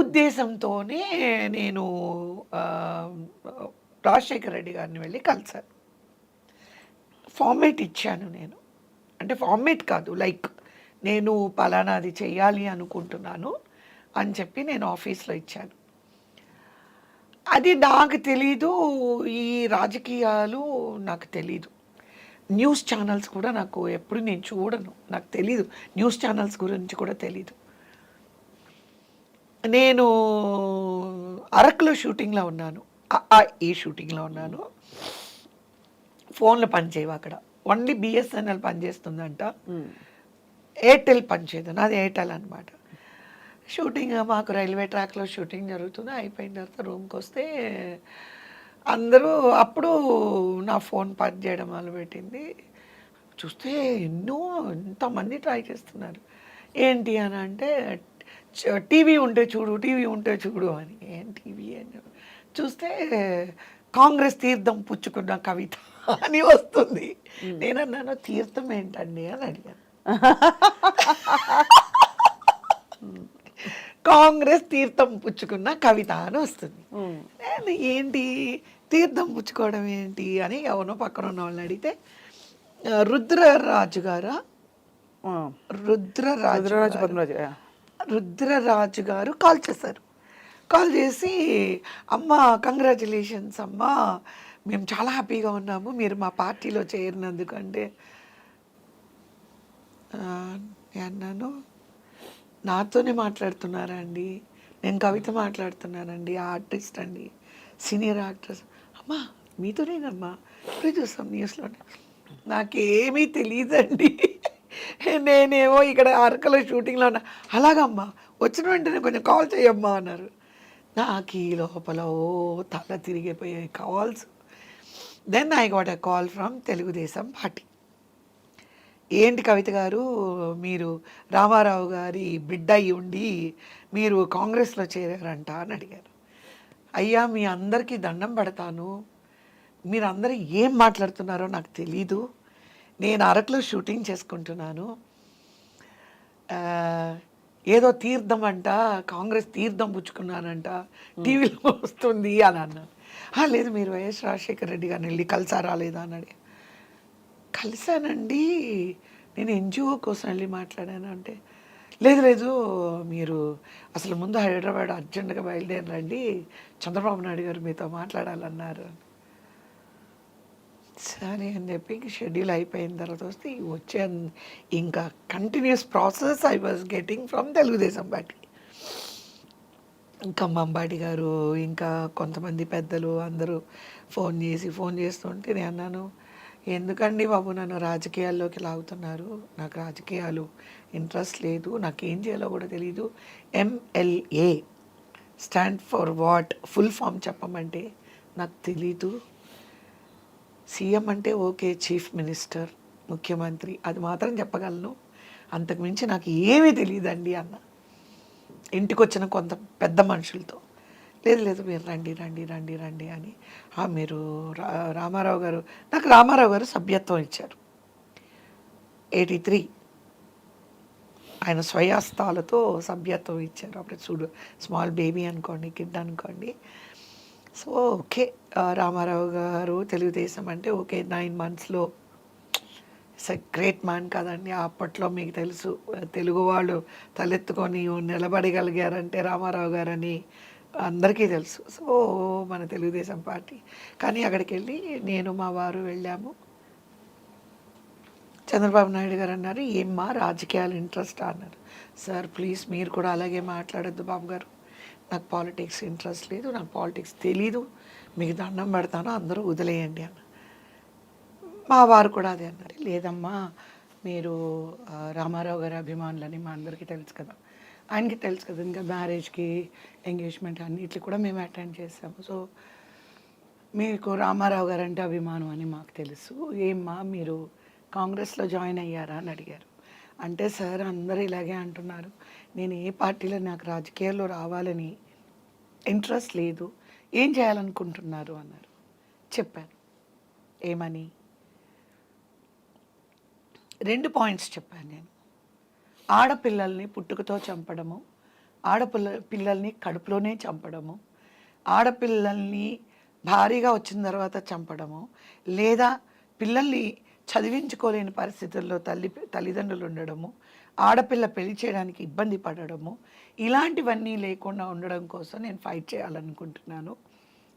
ఉద్దేశంతోనే నేను రాజశేఖర్ రాజశేఖర రెడ్డి గారిని వెళ్ళి కలిశాను. ఫార్మేట్ ఇచ్చాను నేను. అంటే ఫార్మేట్ కాదు లైక్ నేను పలానాది చేయాలి అనుకుంటున్నాను అని చెప్పి నేను ఆఫీస్లో ఇచ్చాను. అది నాకు తెలీదు ఈ రాజకీయాలు నాకు తెలీదు. న్యూస్ ఛానల్స్ కూడా నాకు ఎప్పుడు నేను చూడను నాకు తెలీదు. న్యూస్ ఛానల్స్ గురించి కూడా తెలీదు. నేను అరకులో షూటింగ్లో ఉన్నాను. ఈ షూటింగ్లో ఉన్నాను. ఫోన్లు పనిచేయవు అక్కడ. Only BSNL పనిచేస్తుందంట. ఎయిర్టెల్ పనిచేయదు. నాది ఎయిర్టెల్ అనమాట షూటింగ్ మాకు రైల్వే ట్రాక్లో షూటింగ్ జరుగుతుంది. అయిపోయిన తర్వాత రూమ్కి వస్తే అందరూ అప్పుడు నా ఫోన్ పని చేయడం మొదలుపెట్టింది. చూస్తే ఎన్నో ఎంతమంది ట్రై చేస్తున్నారు. ఏంటి అని అంటే టీవీ ఉంటే చూడు టీవీ ఉంటే చూడు అని. ఏం టీవీ అని? చూస్తే కాంగ్రెస్ తీర్థం పుచ్చుకున్న కవిత అని వస్తుంది. నేనన్నాను తీర్థం ఏంటండి? అని అడిగాను. కాంగ్రెస్ తీర్థం పుచ్చుకున్న కవిత అని వస్తుంది. నేను ఏంటి? తీర్థం పుచ్చుకోవడం ఏంటి? అని ఎవరో పక్కన ఉన్న వాళ్ళని అడిగితే రుద్రరాజు గారా? రుద్రరాజు రుద్రరాజు. పద్మరాజు. రుద్రరాజు గారు కాల్ చేశారు. కాల్ చేసి అమ్మ కంగ్రాచులేషన్స్ అమ్మ మేము చాలా హ్యాపీగా ఉన్నాము మీరు మా పార్టీలో చేరినందుకు అంటే. అన్నాను నాతోనే మాట్లాడుతున్నారా అండి? నేను కవిత మాట్లాడుతున్నానండి ఆర్టిస్ట్ అండి సీనియర్ యాక్టర్స్. అమ్మా మీతోనేనమ్మా ఇప్పుడే చూస్తాం న్యూస్లోనే. నాకేమీ తెలియదండి. నేనేమో ఇక్కడ అరకలో షూటింగ్లో ఉన్నా. అలాగమ్మా వచ్చిన వెంటనే కొంచెం కాల్ చేయమ్మా అన్నారు. నాకు ఈ లోపల ఓ తల తిరిగిపోయే calls. Then I got a call from Telugu Desam party. ఏంటి కవిత గారు మీరు రామారావు గారి బిడ్డ అయి ఉండి మీరు కాంగ్రెస్లో చేరారంట అని అడిగారు. అయ్యా మీ అందరికీ దండం పెడతాను. మీరు ఏం మాట్లాడుతున్నారో నాకు తెలీదు. నేను అరకులో షూటింగ్ చేసుకుంటున్నాను. ఏదో తీర్థం అంట కాంగ్రెస్ తీర్థం పుచ్చుకున్నానంట టీవీలో వస్తుంది అని అన్నాను. "ఆ, లేదు మీరు వైఎస్ రాజశేఖర రెడ్డి గారిని వెళ్ళి కలిసారా లేదా అని. కలిశానండి నేను ఎన్జిఓ కోసం వెళ్ళి మాట్లాడాను అంటే లేదు లేదు మీరు అసలు ముందు హైదరాబాద్ అర్జెంటుగా బయలుదేరండి. చంద్రబాబు నాయుడు గారు మీతో మాట్లాడాలన్నారు. సరే అని చెప్పి షెడ్యూల్ అయిపోయిన తర్వాత వస్తే వచ్చే ఇంకా continues process I was getting from Telugu Desam party. ఇంకా మంబాటి గారు ఇంకా కొంతమంది పెద్దలు అందరూ ఫోన్ చేసి ఫోన్ చేస్తుంటే నేను అన్నాను ఎందుకండి బాబు నన్ను రాజకీయాల్లోకి లాగుతున్నారు? నాకు రాజకీయాలు ఇంట్రెస్ట్ లేదు నాకు ఏం చేయాలో కూడా తెలియదు MLA stand for what full form చెప్పమంటే నాకు తెలీదు. సీఎం అంటే ఓకే చీఫ్ మినిస్టర్ ముఖ్యమంత్రి అది మాత్రం చెప్పగలను. అంతకుమించి నాకు ఏమీ తెలియదండి అన్న. ఇంటికి వచ్చిన కొంత పెద్ద మనుషులతో లేదు లేదు మీరు రండి రండి రండి రండి అని. మీరు రా రామారావు గారు నాకు రామారావు గారు సభ్యత్వం ఇచ్చారు. Eighty three. ఆయన స్వయాస్తాలతో సభ్యత్వం ఇచ్చారు. అప్పుడు చూడు స్మాల్ బేబీ అనుకోండి కిడ్ అనుకోండి. So okay. రామారావు గారు తెలుగుదేశం అంటే ఓకే నైన్ మంత్స్లో. ఇట్స్ ఎ గ్రేట్ మ్యాన్ కదండి. అప్పట్లో మీకు తెలుసు తెలుగు వాళ్ళు తలెత్తుకొని నిలబడగలిగారంటే రామారావు గారని అందరికీ తెలుసు. సో మన తెలుగుదేశం పార్టీ. కానీ అక్కడికి వెళ్ళి నేను మా వారు వెళ్ళాము. చంద్రబాబు నాయుడు గారు అన్నారు ఏమ్మా రాజకీయాలు ఇంట్రెస్ట్ అన్నారు. సార్ ప్లీజ్ మీరు కూడా అలాగే మాట్లాడద్దు బాబు గారు నాకు పాలిటిక్స్ ఇంట్రెస్ట్ లేదు నాకు పాలిటిక్స్ తెలీదు మీకు దండం పెడతాను అందరూ వదిలేయండి అన్న. మా వారు కూడా అదే అన్నారు. లేదమ్మా మీరు రామారావు గారి అభిమానులని మా అందరికీ తెలుసు కదా. ఆయనకి తెలుసు కదా ఇంకా మ్యారేజ్కి ఎంగేజ్మెంట్ అన్నిట్లు కూడా మేము అటెండ్ చేసాము సో మీకు రామారావు గారు అంటే అభిమానం అని మాకు తెలుసు. ఏమ్మా మీరు కాంగ్రెస్లో జాయిన్ అయ్యారా అని అడిగారు. అంటే సార్ అందరూ ఇలాగే అంటున్నారు. నేను ఏ పార్టీలో నాకు రాజకీయాల్లో రావాలని ఇంట్రెస్ట్ లేదు. ఏం చేయాలనుకుంటున్నారు అన్నారు. చెప్పాను. ఏమని? రెండు పాయింట్స్ చెప్పాను నేను. ఆడపిల్లల్ని పుట్టుకతో చంపడము ఆడపిల్ల పిల్లల్ని కడుపులోనే చంపడము ఆడపిల్లల్ని భారీగా వచ్చిన తర్వాత చంపడము లేదా పిల్లల్ని చదివించుకోలేని పరిస్థితుల్లో తల్లి తల్లిదండ్రులు ఉండడము ఆడపిల్ల పెళ్ళి చేయడానికి ఇబ్బంది పడడము ఇలాంటివన్నీ లేకుండా ఉండడం కోసం నేను ఫైట్ చేయాలనుకుంటున్నాను.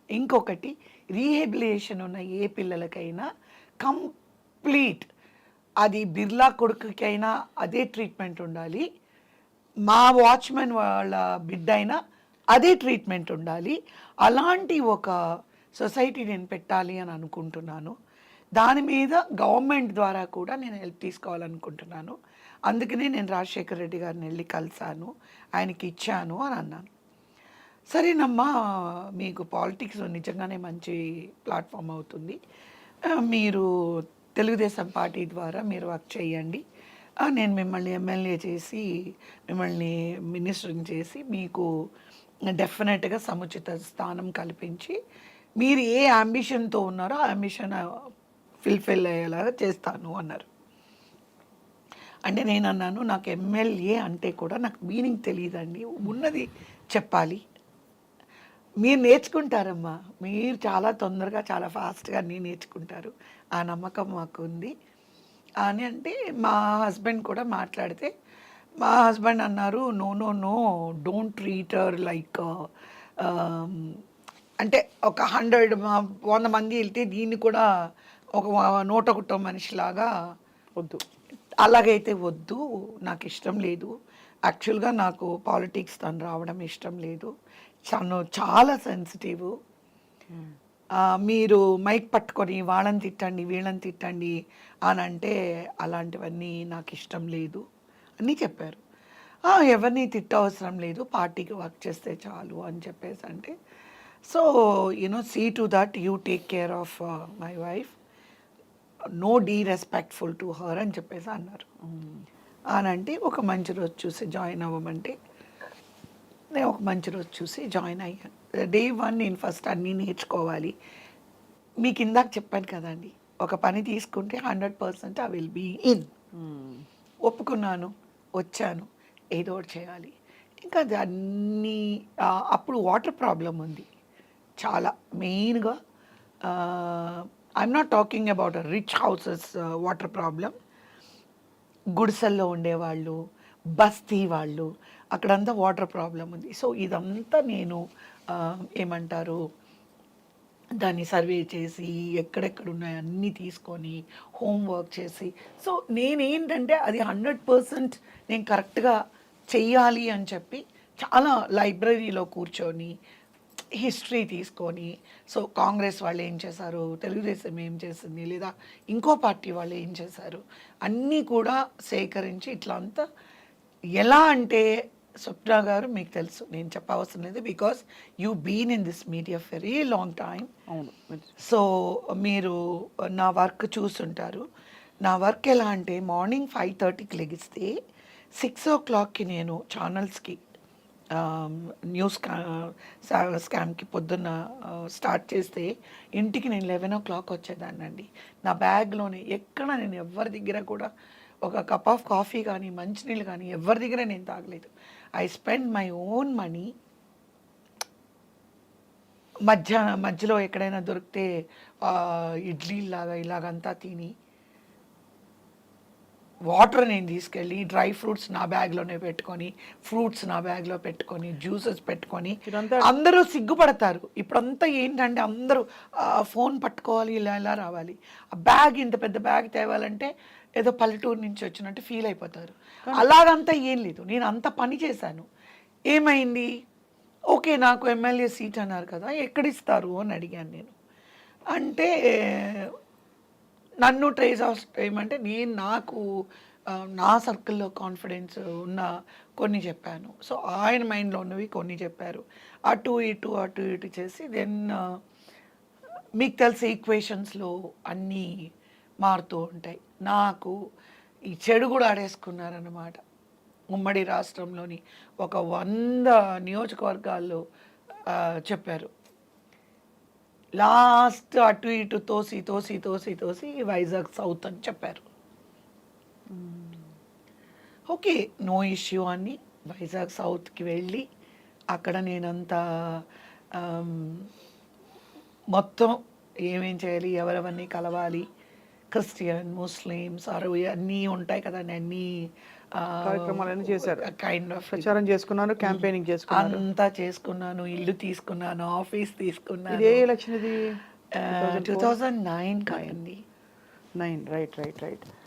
ఇంకొకటి రీహెబిలియేషన్ ఉన్న ఏ పిల్లలకైనా కంప్లీట్ అది బిర్లా కొడుకుకైనా అదే ట్రీట్మెంట్ ఉండాలి. మా వాచ్మెన్ వాళ్ళ బిడ్డ అయినా అదే ట్రీట్మెంట్ ఉండాలి. అలాంటి ఒక సొసైటీ నేను పెట్టాలి అని అనుకుంటున్నాను. దాని మీద గవర్నమెంట్ ద్వారా కూడా నేను హెల్ప్ తీసుకోవాలనుకుంటున్నాను. అందుకనే నేను రాజశేఖర్ రెడ్డి గారిని వెళ్ళి కలిశాను. ఆయనకి ఇచ్చాను అని అన్నాను. సరేనమ్మా మీకు పాలిటిక్స్ నిజంగానే మంచి ప్లాట్ఫామ్ అవుతుంది. మీరు తెలుగుదేశం పార్టీ ద్వారా మీరు వర్క్ చేయండి. నేను మిమ్మల్ని ఎమ్మెల్యే చేసి మిమ్మల్ని మినిస్టర్ని చేసి మీకు డెఫినెట్గా సముచిత స్థానం కల్పించి మీరు ఏ అంబిషన్తో ఉన్నారో ఆ అంబిషన్ ఫిల్ఫిల్ అయ్యేలాగా చేస్తాను అన్నారు. అంటే నేను అన్నాను నాకు ఎమ్మెల్యే అంటే కూడా నాకు మీనింగ్ తెలియదండి ఉన్నది చెప్పాలి. మీరు నేర్చుకుంటారమ్మా. మీరు చాలా తొందరగా చాలా ఫాస్ట్గా అన్నీ నేర్చుకుంటారు. ఆ నమ్మకం మాకు ఉంది అని అంటే మా హస్బెండ్ కూడా మాట్లాడితే మా హస్బెండ్ అన్నారు no no no don't treat her like అంటే ఒక హండ్రెడ్ వంద మంది వెళ్తే దీన్ని కూడా ఒక నూట ఒకటో మనిషిలాగా వద్దు. అలాగైతే వద్దు నాకు ఇష్టం లేదు. యాక్చువల్గా నాకు పాలిటిక్స్ తను రావడం ఇష్టం లేదు. తను చాలా సెన్సిటివ్. మీరు మైక్ పట్టుకొని వాళ్ళని తిట్టండి వీళ్ళని తిట్టండి అని అంటే అలాంటివన్నీ నాకు ఇష్టం లేదు అని చెప్పారు. "ఆ, ఎవరిని తిట్టవసరం లేదు పార్టీకి వర్క్ చేస్తే చాలు అని చెప్పేసి అంటే so you know see to that you take care of my wife no be respectful to her అని చెప్పేసి అన్నారు. అని అంటే ఒక మంచి రోజు చూసి జాయిన్ అవ్వమంటే నేను ఒక మంచి రోజు చూసి జాయిన్ అయ్యాను డే వన్ నేను ఫస్ట్ అన్నీ నేర్చుకోవాలి. మీకు ఇందాక చెప్పాను కదండి ఒక పని తీసుకుంటే hundred percent I will be in. ఒప్పుకున్నాను వచ్చాను ఏదో ఒకటి చేయాలి. ఇంకా అన్నీ ఆ, అప్పుడు వాటర్ ప్రాబ్లం ఉంది. చాలా మెయిన్గా I'm not talking about rich houses water problem గుడిసెల్లో ఉండేవాళ్ళు బస్తీ వాళ్ళు అక్కడంతా వాటర్ ప్రాబ్లం ఉంది. సో ఇదంతా నేను ఏమంటారు దాన్ని సర్వే చేసి ఎక్కడెక్కడ ఉన్నాయో అన్నీ తీసుకొని హోంవర్క్ చేసి. సో నేనేంటంటే అది హండ్రెడ్ పర్సెంట్ నేను కరెక్ట్గా చెయ్యాలి అని చెప్పి చాలా లైబ్రరీలో కూర్చొని హిస్టరీ తీసుకొని సో కాంగ్రెస్ వాళ్ళు ఏం చేశారు తెలుగుదేశం ఏం చేసింది లేదా ఇంకో పార్టీ వాళ్ళు ఏం చేశారు అన్నీ కూడా సేకరించి ఇట్లా అంతా ఎలా అంటే స్వప్న గారు మీకు తెలుసు నేను చెప్పవసరం లేదు because you been in this media very long time అవును సో మీరు నా వర్క్ చూసుంటారు. నా వర్క్ ఎలా అంటే మార్నింగ్ ఫైవ్ థర్టీకి లెగిస్తే సిక్స్ ఓ క్లాక్కి నేను ఛానల్స్కి న్యూస్ స్కామ్కి పొద్దున్న స్టార్ట్ చేస్తే ఇంటికి నేను లెవెన్ ఓ క్లాక్ వచ్చేదాన్నండి. నా బ్యాగ్లోనే ఎక్కడ నేను ఎవరి దగ్గర కూడా ఒక కప్ ఆఫ్ కాఫీ కానీ మంచినీళ్ళు కానీ ఎవరి దగ్గర నేను తాగలేదు. I spend my own money మధ్య మధ్యలో ఎక్కడైనా దొరికితే ఇడ్లీ ఇడ్లీలాగా ఇలాగంతా తిని వాటర్ నేను తీసుకెళ్ళి డ్రై ఫ్రూట్స్ నా బ్యాగ్లోనే పెట్టుకొని ఫ్రూట్స్ నా బ్యాగ్లో పెట్టుకొని జ్యూసెస్ పెట్టుకొని అందరూ సిగ్గుపడతారు. ఇప్పుడంతా ఏంటంటే అందరూ ఫోన్ పట్టుకోవాలి ఇలా ఇలా రావాలి. ఆ బ్యాగ్ ఇంత పెద్ద బ్యాగ్ తేవాలంటే ఏదో పల్లెటూరు నుంచి వచ్చినట్టు ఫీల్ అయిపోతారు. అలాగంతా ఏం లేదు. నేను అంత పని చేశాను. ఏమైంది? ఓకే నాకు ఎమ్మెల్యే సీట్ అన్నారు కదా ఎక్కడిస్తారు అని అడిగాను నేను. అంటే నన్ను ట్రేస్ ఆఫ్ ఏమంటే నేను నాకు నా సర్కిల్లో కాన్ఫిడెన్స్ ఉన్న కొన్ని చెప్పాను. సో ఆయన మైండ్లో ఉన్నవి కొన్ని చెప్పారు. అటు ఇటు అటు ఇటు చేసి దెన్ మీకు తెలిసే ఈక్వేషన్స్లో అన్నీ మారుతూ ఉంటాయి. నాకు ఈ చెడు కూడా ఆడేసుకున్నారన్నమాట. ఉమ్మడి రాష్ట్రంలోని ఒక వంద నియోజకవర్గాల్లో చెప్పారు. లాస్ట్ అటు ఇటు తోసి తోసి తోసి తోసి వైజాగ్ సౌత్ అని చెప్పారు. ఓకే నో ఇష్యూ అని వైజాగ్ సౌత్కి వెళ్ళి అక్కడ నేనంతా మొత్తం ఏమేం చేయాలి ఎవరెవరిని కలవాలి క్రిస్టియన్ ముస్లిమ్స్ అరవై అన్నీ ఉంటాయి కదండి అన్నీ కార్యక్రమాలన్నీ చేశారు. కైండ్ ఆఫ్ ప్రచారం చేసుకున్నారు క్యాంపెయినింగ్ చేసుకున్నారు. అంతా చేసుకున్నాను ఇల్లు తీసుకున్నాను ఆఫీస్ తీసుకున్నాను. ఏ ఎలక్షన్ ఇది టూ థౌజండ్ నైన్ కాదండి నైన్ రైట్ రైట్ రైట్.